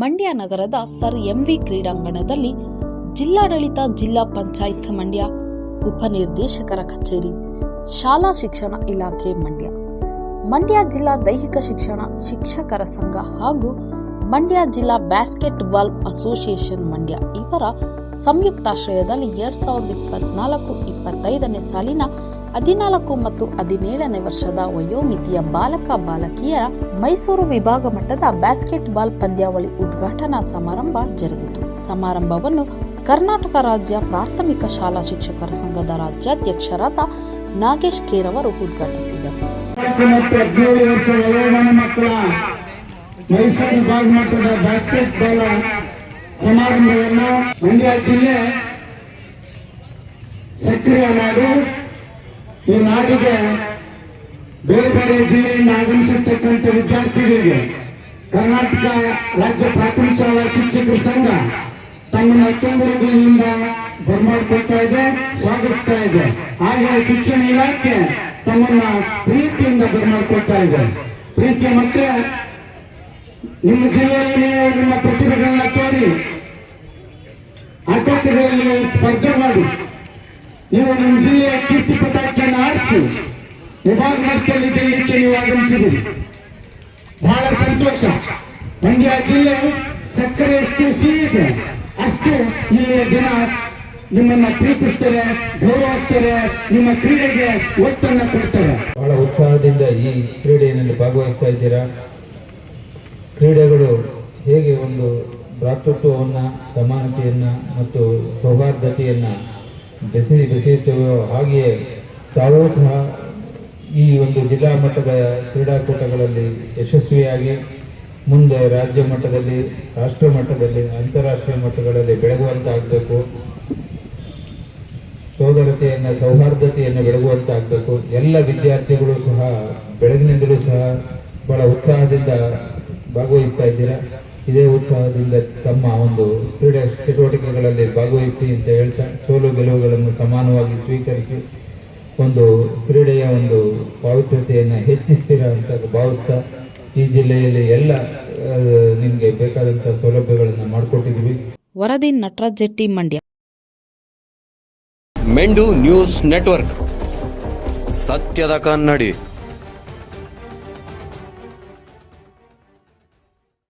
ಮಂಡ್ಯ ನಗರದ sir MV ಕ್ರೀಡಾಂಗಣದಲ್ಲಿ ಜಿಲ್ಲಾಡಳಿತ ಜಿಲ್ಲಾ ಪಂಚಾಯತ್ ಮಂಡ್ಯ ಉಪನಿರ್ದೇಶಕರ ಕಚೇರಿ, ಶಾಲಾ ಶಿಕ್ಷಣ ಇಲಾಖೆ ಮಂಡ್ಯ. ಮಂಡ್ಯ ಜಿಲ್ಲಾ ದೈಹಿಕ ಶಿಕ್ಷಣ ಶಿಕ್ಷಕರ ಸಂಘ ಹಾಗೂ ಮಂಡ್ಯ ಜಿಲ್ಲಾ ಬ್ಯಾಸ್ಕೆಟ್ಬಾಲ್ ಅಸೋಸಿಯೇಷನ್ ಮಂಡ್ಯ ಇವರ ಸಂಯುಕ್ತಾಶ್ರಯದಲ್ಲಿ ಎರಡ್ ಸಾವಿರದ ಇಪ್ಪತ್ನಾಲ್ಕು, ಇಪ್ಪತ್ತೈದನೇ ಸಾಲಿನ ಹದಿನಾಲ್ಕು ಮತ್ತು ಹದಿನೇಳನೇ ವರ್ಷದ ವಯೋಮಿತಿಯ ಬಾಲಕ ಬಾಲಕಿಯರ ಮೈಸೂರು ವಿಭಾಗ ಮಟ್ಟದ ಬ್ಯಾಸ್ಕೆಟ್ ಬಾಲ್ ಪಂದ್ಯಾವಳಿ ಉದ್ಘಾಟನಾ ಸಮಾರಂಭ ಜರುಗಿತು. ಸಮಾರಂಭವನ್ನು ಕರ್ನಾಟಕ ರಾಜ್ಯ ಪ್ರಾಥಮಿಕ ಶಾಲಾ ಶಿಕ್ಷಕರ ಸಂಘದ ರಾಜ್ಯಾಧ್ಯಕ್ಷರಾದ ನಾಗೇಶ್ ಕೇರವರು ಉದ್ಘಾಟಿಸಿದರು. ಸಮಾರಂಭವನ್ನು ಮಂಡ್ಯ ಜಿಲ್ಲೆ ಈ ನಾಡಿಗೆ ಬೇರೆ ಬೇರೆ ಜಿಲ್ಲೆಯಿಂದ ಆಗಮಿಸಿರ್ತಕ್ಕಂಥ ವಿದ್ಯಾರ್ಥಿಗಳಿಗೆ ಕರ್ನಾಟಕ ರಾಜ್ಯ ಪ್ರಾಥಮಿಕ ಶಾಲಾ ಶಿಕ್ಷಕರ ಸಂಘ ತಮ್ಮ ರೀತಿಯಿಂದ ಬರಮಾಡಿಕೊಳ್ತಾ ಇದೆ, ಸ್ವಾಗತಿಸ್ತಾ ಇದೆ. ಹಾಗೆ ಶಿಕ್ಷಣ ಇಲಾಖೆ ತಮ್ಮನ್ನ ಪ್ರೀತಿಯಿಂದ ಬರಮಾಡಿಕೊಳ್ತಾ ಇದೆ. ಪ್ರೀತಿ ಮತ್ತೆ ನಿಮ್ಮ ಜಿಲ್ಲೆಯಲ್ಲಿ ನೀವು ನಿಮ್ಮ ಪ್ರತಿಭೆಗಳನ್ನ ತೋರಿ ಆಟೋಟಗಳಲ್ಲಿ ಸ್ಪರ್ಧೆ ಮಾಡಿ ನೀವು ನಮ್ಮ ಜಿಲ್ಲೆಯ ಕೀರ್ತಿ ಪತಾಕೆಯನ್ನು ಆರಿಸಿ ವಿಭಾಗ ಮಟ್ಟದಲ್ಲಿ ಗೆಲ್ಲಲಿಕ್ಕೆ ನೀವು ಬಹಳ ಸಂತೋಷ. ಮಂಡ್ಯ ಜಿಲ್ಲೆ ಸಕ್ಕರೆ ಎಷ್ಟು ಸಿಹಿ ಇದೆ, ಅಷ್ಟು ಇಲ್ಲಿಯ ಜನ ನಿಮ್ಮನ್ನ ಪ್ರೀತಿಸ್ತಾರೆ, ಗೌರವಿಸ್ತಾರೆ, ನಿಮ್ಮ ಕ್ರೀಡೆಗೆ ಒತ್ತನ್ನ ಕೊಡ್ತಾರೆ. ಬಹಳ ಉತ್ಸಾಹದಿಂದ ಈ ಕ್ರೀಡೆಯಲ್ಲಿ ಭಾಗವಹಿಸ್ತಾ ಇದ್ದೀರಾ? ಕ್ರೀಡೆಗಳು ಹೇಗೆ ಒಂದು ಭ್ರಾತೃತ್ವವನ್ನು, ಸಮಾನತೆಯನ್ನು ಮತ್ತು ಸೌಹಾರ್ದತೆಯನ್ನು ಬೆಸೆ ಬೆಸೆಯುತ್ತವೆಯೋ ಹಾಗೆಯೇ ತಾವೂ ಸಹ ಈ ಒಂದು ಜಿಲ್ಲಾ ಮಟ್ಟದ ಕ್ರೀಡಾಕೂಟಗಳಲ್ಲಿ ಯಶಸ್ವಿಯಾಗಿ ಮುಂದೆ ರಾಜ್ಯ ಮಟ್ಟದಲ್ಲಿ, ರಾಷ್ಟ್ರ ಮಟ್ಟದಲ್ಲಿ, ಅಂತಾರಾಷ್ಟ್ರೀಯ ಮಟ್ಟಗಳಲ್ಲಿ ಬೆಳಗುವಂತಾಗಬೇಕು. ಸೋದರತೆಯನ್ನು, ಸೌಹಾರ್ದತೆಯನ್ನು ಬೆಳಗುವಂತಾಗಬೇಕು. ಎಲ್ಲ ವಿದ್ಯಾರ್ಥಿಗಳು ಸಹ ಬೆಳಗಿನಿಂದಲೂ ಸಹ ಬಹಳ ಉತ್ಸಾಹದಿಂದ ಭಾಗವಹಿಸ್ತಾ ಇದ್ದೀರಾ? ಇದೇ ಉತ್ಸಾಹದಿಂದ ತಮ್ಮ ಒಂದು ಕ್ರೀಡೆ ಚಟುವಟಿಕೆಗಳಲ್ಲಿ ಭಾಗವಹಿಸಿ ಅಂತ ಹೇಳ್ತಾ, ಸೋಲು ಗೆಲುವುಗಳನ್ನು ಸಮಾನವಾಗಿ ಸ್ವೀಕರಿಸಿ. ಒಂದು ಕ್ರೀಡೆಯ ಒಂದು ಪಾವಿತ್ರ್ಯತೆಯನ್ನು ಹೆಚ್ಚಿಸ್ತೀರಾ ಅಂತ ಭಾವಿಸ್ತಾ ಈ ಜಿಲ್ಲೆಯಲ್ಲಿ ಎಲ್ಲ ನಿಮಗೆ ಬೇಕಾದಂಥ ಸೌಲಭ್ಯಗಳನ್ನು ಮಾಡಿಕೊಟ್ಟಿದ್ದೀವಿ. ವರದಿ ನಟರಾಜ್ ಜೆಟ್ಟಿ ಮಂಡ್ಯ. ಮೆಂಡು ನ್ಯೂಸ್ ನೆಟ್ವರ್ಕ್. ಸತ್ಯದ ಕನ್ನಡಿ.